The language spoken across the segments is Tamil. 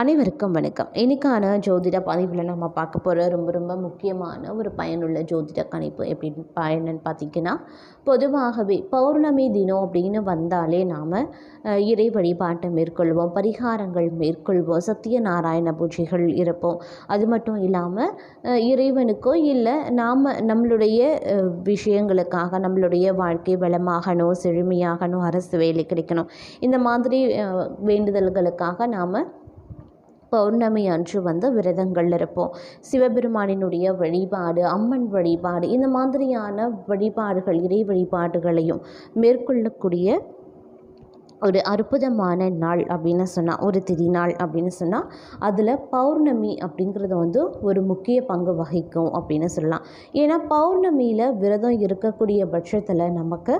அனைவருக்கும் வணக்கம். இன்னைக்கான ஜோதிட பதிவில் நம்ம பார்க்க போகிற ரொம்ப ரொம்ப முக்கியமான ஒரு பயனுள்ள ஜோதிட கணிப்பு எப்படின்னு பயனுன்னு பார்த்தீங்கன்னா பொதுவாகவே பௌர்ணமி தினம் அப்படின்னு வந்தாலே நாம் இறை வழிபாட்டை மேற்கொள்வோம் பரிகாரங்கள் மேற்கொள்வோம் சத்தியநாராயண பூஜைகள் இருப்போம். அது மட்டும் இல்லாமல் இறைவனுக்கோ இல்லை நாம் நம்மளுடைய விஷயங்களுக்காக நம்மளுடைய வாழ்க்கை வளமாகணும் செழுமையாகணும் அரசு வேலை கிடைக்கணும். இந்த மாதிரி வேண்டுதல்களுக்காக நாம் பௌர்ணமி அன்று வந்து விரதங்கள் இருப்போம். சிவபெருமானினுடைய வழிபாடு அம்மன் வழிபாடு இந்த மாதிரியான வழிபாடுகள் இறை வழிபாடுகளையும் மேற்கொள்ளக்கூடிய ஒரு அற்புதமான நாள் அப்படின்னு சொன்னால் ஒரு திருநாள் அப்படின்னு சொன்னால் அதில் பௌர்ணமி அப்படிங்கிறது வந்து ஒரு முக்கிய பங்கு வகிக்கும் அப்படின்னு சொல்லலாம். ஏன்னா பௌர்ணமியில் விரதம் இருக்கக்கூடிய பட்சத்தில் நமக்கு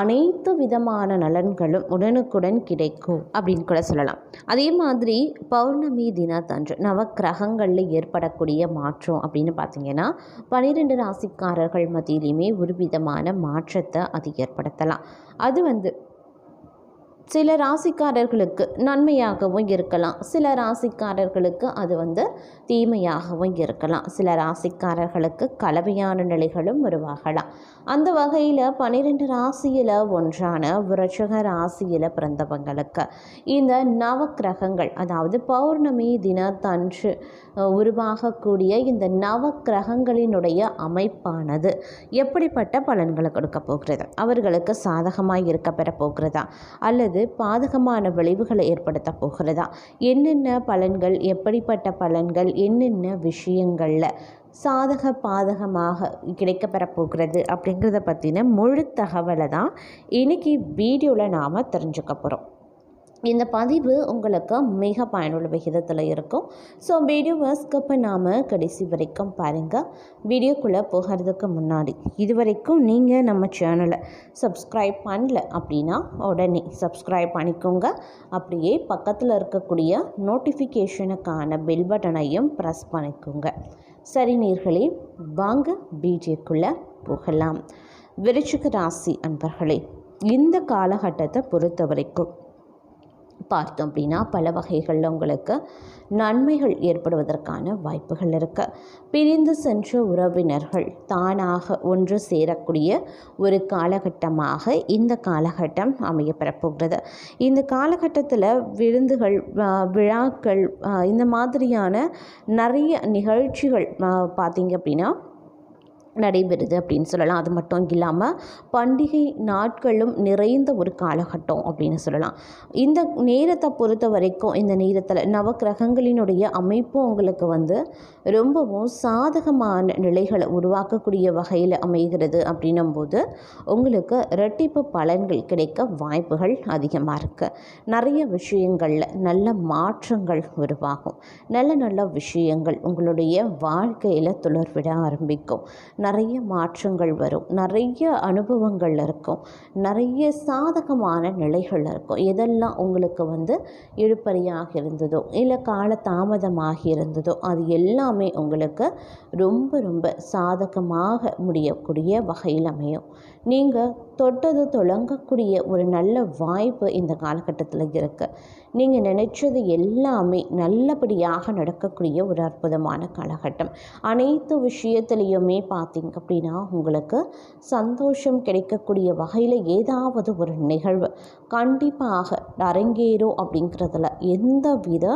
அனைத்து விதமான நலன்களும் உடனுக்குடன் கிடைக்கும் அப்படின்னு கூட சொல்லலாம். அதே மாதிரி பௌர்ணமி தினத்தன்று நவக்கிரகங்களில் ஏற்படக்கூடிய மாற்றம் அப்படின்னு பார்த்தீங்கன்னா பன்னிரெண்டு ராசிக்காரர்கள் மத்தியிலையுமே ஒரு விதமான மாற்றத்தை அது ஏற்படுத்தலாம். அது வந்து சில ராசிக்காரர்களுக்கு நன்மையாகவும் இருக்கலாம். சில ராசிக்காரர்களுக்கு அது வந்து தீமையாகவும் இருக்கலாம். சில ராசிக்காரர்களுக்கு கலவையான நிலைகளும் உருவாகலாம். அந்த வகையில் பன்னிரெண்டு ராசியில் ஒன்றான விரட்சக ராசியில் பிறந்தவங்களுக்கு இந்த நவக்கிரகங்கள் அதாவது பௌர்ணமி தினத்தன்று உருவாகக்கூடிய இந்த நவக்கிரகங்களினுடைய அமைப்பானது எப்படிப்பட்ட பலன்களை கொடுக்க போகிறது? அவர்களுக்கு சாதகமாக இருக்க பெற போகிறதா? அல்லது பாதகமான விளைவுகளை ஏற்படுத்த போகிறதா? என்னென்ன பலன்கள்? எப்படிப்பட்ட பலன்கள்? என்னென்ன விஷயங்களில் சாதக பாதகமாக கிடைக்கப்பெற போகிறது அப்படிங்கிறத பற்றின முழு தகவலை தான் இன்றைக்கி வீடியோவில் நாம் தெரிஞ்சுக்க போகிறோம் இந்த பதிவு உங்களுக்கு மிக பயனுள்ள விகிதத்தில் இருக்கும். ஸோ வீடியோவை ஸ்கிப் பண்ணாமல் கடைசி வரைக்கும் பாருங்கள் வீடியோக்குள்ளே போகிறதுக்கு முன்னாடி இது வரைக்கும் நீங்கள் நம்ம சேனலை சப்ஸ்கிரைப் பண்ணல அப்படின்னா உடனே சப்ஸ்கிரைப் பண்ணிக்கோங்க. அப்படியே பக்கத்தில் இருக்கக்கூடிய நோட்டிஃபிகேஷனுக்கான பெல் பட்டனையும் ப்ரெஸ் பண்ணிக்கோங்க. சரி நீர்களே வாங்க பிஜேக்குள்ளே போகலாம். விருச்சிக ராசி அன்பர்களே இந்த காலகட்டத்தை பொறுத்த வரைக்கும் பார்த்தோம் அப்படின்னா பல வகைகளில் உங்களுக்கு நன்மைகள் ஏற்படுவதற்கான வாய்ப்புகள் இருக்குது பிரிந்து சென்ற உறவினர்கள் தானாக ஒன்று சேரக்கூடிய ஒரு காலகட்டமாக இந்த காலகட்டம் அமையப்பெறப்போகிறது. இந்த காலகட்டத்தில் விருந்துகள் விழாக்கள் இந்த மாதிரியான நிறைய நிகழ்ச்சிகள் பார்த்தீங்க அப்படின்னா நடைபெறுது அப்படின்னு சொல்லலாம். அது மட்டும் இல்லாமல் பண்டிகை நாட்களும் நிறைந்த ஒரு காலகட்டம் அப்படின்னு சொல்லலாம். இந்த நேரத்தை பொறுத்த வரைக்கும் இந்த நேரத்தில் நவக்கிரகங்களினுடைய அமைப்பு உங்களுக்கு வந்து ரொம்பவும் சாதகமான நிலைகளை உருவாக்கக்கூடிய வகையில் அமைகிறது அப்படின்னும்போது உங்களுக்கு ரெட்டிப்பு பலன்கள் கிடைக்க வாய்ப்புகள் அதிகமாக இருக்குது நிறைய விஷயங்களில் நல்ல மாற்றங்கள் உருவாகும். நல்ல நல்ல விஷயங்கள் உங்களுடைய வாழ்க்கையில் துளர்விட ஆரம்பிக்கும். நிறைய மாற்றங்கள் வரும். நிறைய அனுபவங்கள் இருக்கும். நிறைய சாதகமான நிலைகள் இருக்கும். எதெல்லாம் உங்களுக்கு வந்து இழுப்பறியாக இருந்ததோ இல்லை கால தாமதமாக இருந்ததோ அது எல்லாமே உங்களுக்கு ரொம்ப ரொம்ப சாதகமாக முடியக்கூடிய வகையில் அமையும். நீங்கள் தொட்டது தொடங்கக்கூடிய ஒரு நல்ல வாய்ப்பு இந்த காலகட்டத்தில் இருக்குது நீங்கள் நினைச்சது எல்லாமே நல்லபடியாக நடக்கக்கூடிய ஒரு அற்புதமான காலகட்டம். அனைத்து விஷயத்துலேயுமே பார்த்தீங்க அப்படின்னா உங்களுக்கு சந்தோஷம் கிடைக்கக்கூடிய வகையில் ஏதாவது ஒரு நிகழ்வு கண்டிப்பாக அரங்கேறும் அப்படிங்கிறதுல எந்த வித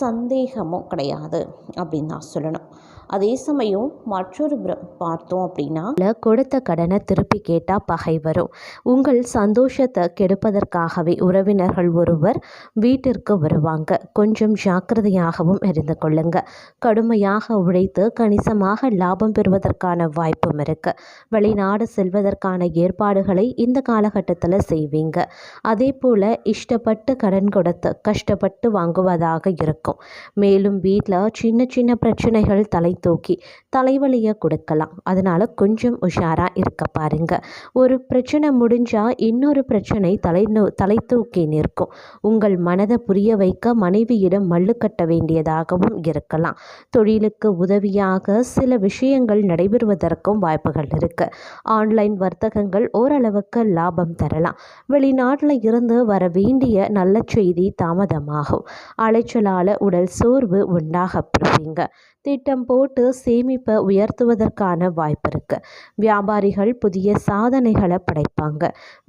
சந்தேகமும் கிடையாது அப்படின்னு தான் சொல்லணும். அதே சமயம் மற்றொரு பார்த்தோம் அப்படின்னா கொடுத்த கடனை திருப்பி கேட்டால் பகை வரும். உங்கள் சந்தோஷத்தை கெடுப்பதற்காகவே உறவினர்கள் ஒருவர் வீட்டிற்கு வருவாங்க. கொஞ்சம் ஜாக்கிரதையாகவும் இருந்து கொள்ளுங்க. கடுமையாக உழைத்து கணிசமாக லாபம் பெறுவதற்கான வாய்ப்பும் இருக்கு. வெளிநாடு செல்வதற்கான ஏற்பாடுகளை இந்த காலகட்டத்தில் செய்வீங்க. அதே போல் இஷ்டப்பட்டு கடன் கொடுத்து கஷ்டப்பட்டு வாங்குவதாக இருக்கும். மேலும் வீட்டில் சின்ன சின்ன பிரச்சனைகள் தலை தூக்கி தலைவலியை கொடுக்கலாம். அதனால் கொஞ்சம் உஷாராக இருக்க பாருங்க. ஒரு பிரச்சனை முடிஞ்சால் இன்னொரு பிரச்சனை தலை தலை தூக்கி நிற்கும். உங்கள் மனதை புரிய வைக்க மனைவியிடம் மல்லு கட்ட வேண்டியதாகவும் இருக்கலாம். தொழிலுக்கு உதவியாக சில விஷயங்கள் நடைபெறுவதற்கும் வாய்ப்புகள் இருக்குது ஆன்லைன் வர்த்தகங்கள் ஓரளவுக்கு லாபம் தரலாம். வெளிநாட்டில் இருந்து வர வேண்டிய நல்ல செய்தி தாமதமாகும். அலைச்சலால் உடல் சோர்வு உண்டாகப்படுவீங்க திட்டம் போட்டு சேமிப்பை உயர்த்துவதற்கான வாய்ப்பு இருக்குது வியாபாரிகள் புதிய சாதனைகளை படைப்பாங்க.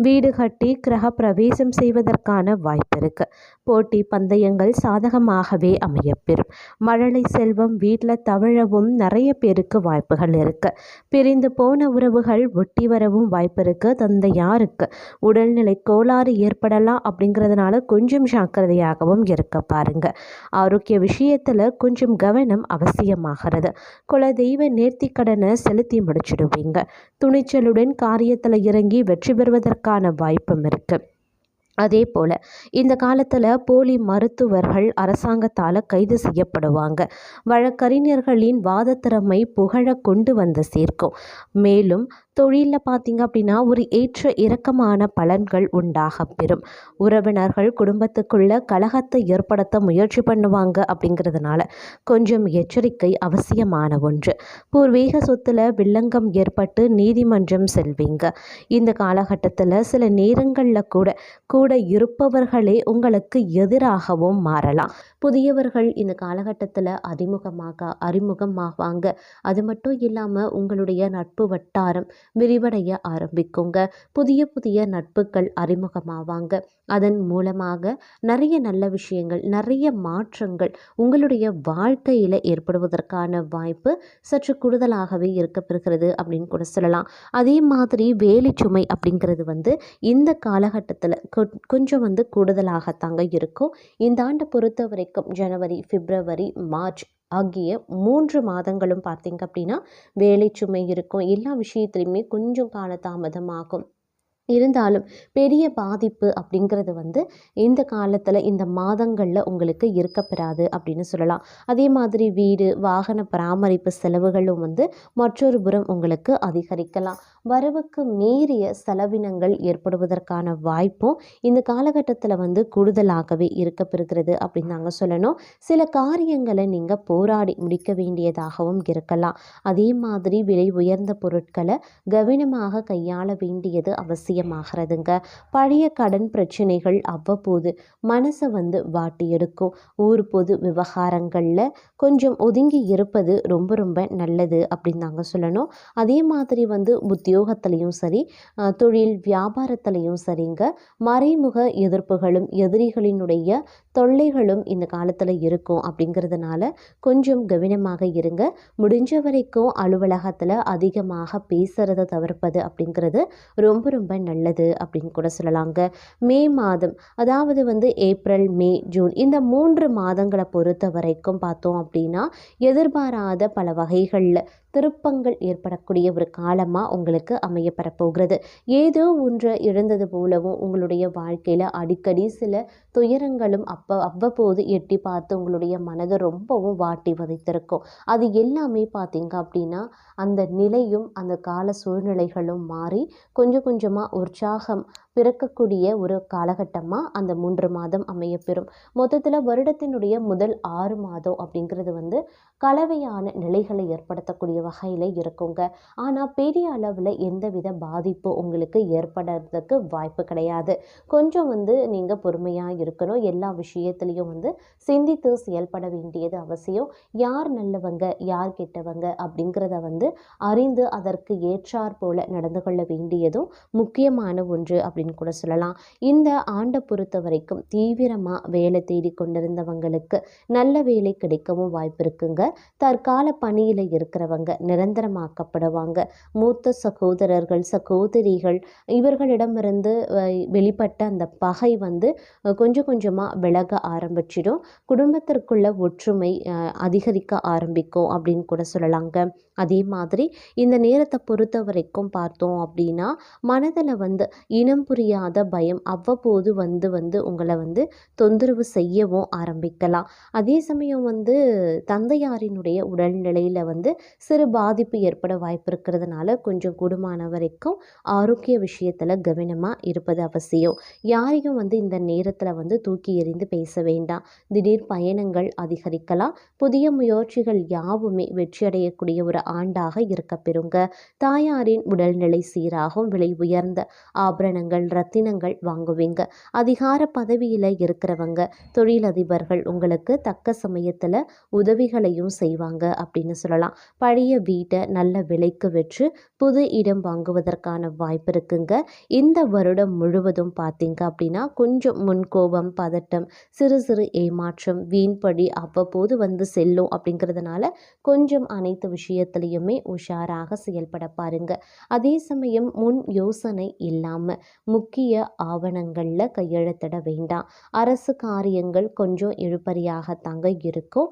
வீடு கட்டி கிரக பிரவேசம் செய்வதற்கான வாய்ப்பு இருக்குது போட்டி பந்தயங்கள் சாதகமாகவே அமையப்பெறும் மழலை செல்வம் வீட்டில் தவழவும் நிறைய பேருக்கு வாய்ப்புகள் இருக்குது பிரிந்து போன உறவுகள் ஒட்டி வரவும் வாய்ப்பு இருக்குது தந்தையாருக்கு உடல்நிலை கோளாறு ஏற்படலாம் அப்படிங்கிறதுனால கொஞ்சம் ஜாக்கிரதையாகவும் இருக்க பாருங்க. ஆரோக்கிய விஷயத்தில் கொஞ்சம் கவனம் அவசியமாகிறது. குலதெய்வ நேர்த்தி கடனை செலுத்தி முடிச்சிடுவீங்க. துணிச்சலுடன் காரியத்தில் இறங்கி வெற்றி பெறுவதற்கான வாய்ப்பும் இருக்குது அதே போல் இந்த காலத்தில் போலி மருத்துவர்கள் அரசாங்கத்தால் கைது செய்யப்படுவாங்க. வழக்கறிஞர்களின் வாதத்திறமை புகழ கொண்டு வந்து சேர்க்கும். மேலும் தொழிலில் பார்த்திங்க அப்படின்னா ஒரு ஏற்ற இறக்கமான பலன்கள் உண்டாக பெறும். உறவினர்கள் குடும்பத்துக்குள்ள கலகத்தை ஏற்படுத்த முயற்சி பண்ணுவாங்க அப்படிங்கிறதுனால கொஞ்சம் எச்சரிக்கை அவசியமான ஒன்று. பூர்வீக சொத்தில் வில்லங்கம் ஏற்பட்டு நீதிமன்றம் செல்வீங்க. இந்த காலகட்டத்தில் சில நேரங்களில் கூட கூட இருப்பவர்களே உங்களுக்கு எதிராகவும் மாறலாம். புதியவர்கள் இந்த காலகட்டத்தில் அறிமுகமாக அறிமுகமாவாங்க. அது மட்டும் இல்லாமல் உங்களுடைய நட்பு வட்டாரம் விரிவடைய ஆரம்பிக்குங்க. புதிய புதிய நட்புகள் அறிமுகமாவாங்க. அதன் மூலமாக நிறைய நல்ல விஷயங்கள் நிறைய மாற்றங்கள் உங்களுடைய வாழ்க்கையில் ஏற்படுவதற்கான வாய்ப்பு சற்று கூடுதலாகவே இருக்கப்பெறுகிறது அப்படின்னு கூட சொல்லலாம். அதே மாதிரி வேலை சுமை அப்படிங்கிறது வந்து இந்த காலகட்டத்தில் கொஞ்சம் வந்து கூடுதலாகத்தாங்க இருக்கும். இந்த ஆண்டு பொறுத்த வரைக்கும் ஜனவரி பிப்ரவரி மார்ச் ஆகிய மூன்று மாதங்களும் பார்த்திங்க அப்படின்னா வேலை சுமை இருக்கும். எல்லா விஷயத்துலையுமே கொஞ்சம் கால தாமதமாகும். இருந்தாலும் பெரிய பாதிப்பு அப்படிங்கிறது வந்து இந்த காலத்தில் இந்த மாதங்களில் உங்களுக்கு இருக்கப்பெறாது அப்படின்னு சொல்லலாம். அதே மாதிரி வீடு வாகன பராமரிப்பு செலவுகளும் வந்து மற்றொரு புறம் உங்களுக்கு அதிகரிக்கலாம். வரவுக்கு மீறிய செலவினங்கள் ஏற்படுவதற்கான வாய்ப்பும் இந்த காலகட்டத்தில் வந்து கூடுதலாகவே இருக்கப்பெறுகிறது அப்படின்னு நாங்கள் சொல்லணும். சில காரியங்களை நீங்கள் போராடி முடிக்க வேண்டியதாகவும் இருக்கலாம். அதே மாதிரி விலை உயர்ந்த பொருட்களை கவனமாக கையாள வேண்டியது அவசியமாகிறதுங்க. பழைய கடன் பிரச்சனைகள் அவ்வப்போது மனசை வந்து வாட்டி எடுக்கும். ஊர் பொது விவகாரங்களில் கொஞ்சம் ஒதுங்கி இருப்பது ரொம்ப ரொம்ப நல்லது அப்படின்னு நாங்கள் சொல்லணும். அதே மாதிரி வந்து உத்தியோகத்திலையும் சரி தொழில் வியாபாரத்துலேயும் சரிங்க. மறைமுக எதிர்ப்புகளும் எதிரிகளினுடைய தொல்லைகளும் இந்த காலத்தில் இருக்கும் அப்படிங்கிறதுனால கொஞ்சம் கவனமாக இருங்க. முடிஞ்ச வரைக்கும் அலுவலகத்தில் அதிகமாக பேசுகிறத தவிர்ப்பது அப்படிங்கிறது ரொம்ப ரொம்ப நல்லது அப்படின்னு கூட சொல்லலாங்க. மே மாதம் அதாவது வந்து ஏப்ரல் மே ஜூன் இந்த மூன்று மாதங்களை பொறுத்த வரைக்கும் பார்த்தோம் அப்படின்னா எதிர்பாராத பல வகைகளில் திருப்பங்கள் ஏற்படக்கூடிய ஒரு காலமாக உங்களுக்கு அமையப்பெறப்போகிறது. ஏதோ ஒன்று இழந்தது போலவும் உங்களுடைய வாழ்க்கையில் அடிக்கடி சில துயரங்களும் அப்போ அவ்வப்போது எட்டி பார்த்து உங்களுடைய மனதை ரொம்பவும் வாட்டி வதைத்திருக்கும். அது எல்லாமே பார்த்தீங்க அப்படின்னா அந்த நிலையும் அந்த கால சூழ்நிலைகளும் மாறி கொஞ்சம் கொஞ்சமாக உற்சாகம் பிறக்கக்கூடிய ஒரு காலகட்டமாக அந்த மூன்று மாதம் அமையப்பெறும். மொத்தத்தில் வருடத்தினுடைய முதல் ஆறு மாதம் அப்படிங்கிறது வந்து கலவையான நிலைகளை ஏற்படுத்தக்கூடிய வகையில் இருக்குங்க. ஆனால் பெரிய அளவில் எந்தவித பாதிப்பு உங்களுக்கு ஏற்படுறதுக்கு வாய்ப்பு கிடையாது. கொஞ்சம் வந்து நீங்கள் பொறுமையாக இருக்கணும். எல்லா விஷயத்துலேயும் வந்து சிந்தித்து செயல்பட வேண்டியது அவசியம். யார் நல்லவங்க யார் கெட்டவங்க அப்படிங்கிறத வந்து அறிந்து அதற்கு ஏற்றார் போல நடந்து கொள்ள வேண்டியதும் முக்கியமான ஒன்று அப்படின்னு கூட சொல்லலாம். இந்த ஆண்டை பொறுத்த வரைக்கும் தீவிரமாக வேலை தேடி கொண்டிருந்தவங்களுக்கு நல்ல வேலை கிடைக்கவும் வாய்ப்பு இருக்குங்க. தற்கால பணியில் இருக்கிறவங்க நிரந்தரமாக்கப்படுவாங்க. மூத்த சகோதரர்கள் சகோதரிகள் இவர்களிடமிருந்து வெளிப்பட்ட அந்த பகை வந்து கொஞ்சம் கொஞ்சமாக விலக ஆரம்பிச்சிடும். குடும்பத்திற்குள்ள ஒற்றுமை அதிகரிக்க ஆரம்பிக்கும் அப்படின்னு கூட சொல்லலாங்க. அதே மாதிரி இந்த நேரத்தை பொறுத்த வரைக்கும் பார்த்தோம் அப்படின்னா மனதில் வந்து இனம் புரியாத பயம் அவ்வப்போது வந்து வந்து உங்களை வந்து தொந்தரவு செய்யவும் ஆரம்பிக்கலாம். அதே சமயம் வந்து தந்தையாரினுடைய உடல்நிலையில் வந்து சிறு பாதிப்பு ஏற்பட வாய்ப்பு இருக்கிறதுனால கொஞ்சம் கூடுமான வரைக்கும் ஆரோக்கிய விஷயத்தில் கவனமாக இருப்பது அவசியம். யாரையும் வந்து இந்த நேரத்தில் வந்து தூக்கி எறிந்து பேச வேண்டாம். திடீர் பயணங்கள் அதிகரிக்கலாம். புதிய முயற்சிகள் யாவுமே வெற்றியடையக்கூடிய ஒரு ஆண்டாக இருக்க பெறுங்க. தாயாரின் உடல்நிலை சீராகும் விலை உயர்ந்த ஆபரணங்கள் ரத்தினங்கள் வாங்குவீங்க. அதிகார பதவியில் இருக்கிறவங்க தொழிலதிபர்கள் உங்களுக்கு தக்க சமயத்தில் உதவிகளையும் செய்வாங்க அப்படின்னு சொல்லலாம். பழைய வீட்டை நல்ல விலைக்கு விற்று புது இடம் வாங்குவதற்கான வாய்ப்பு இருக்குங்க. இந்த வருடம் முழுவதும் பார்த்தீங்க அப்படின்னா கொஞ்சம் முன்கோபம் பதட்டம் சிறு சிறு ஏமாற்றம் வீண்படி அவ்வப்போது வந்து செல்லும் அப்படிங்கிறதுனால கொஞ்சம் அனைத்து விஷயத்துலையுமே உஷாராக செயல்பட பாருங்க. அதே சமயம் முன் யோசனை இல்லாமல் முக்கிய ஆவணங்களில் கையெழுத்திட வேண்டாம். அரசு காரியங்கள் கொஞ்சம் இழுபறியாகத்தாங்க இருக்கும்.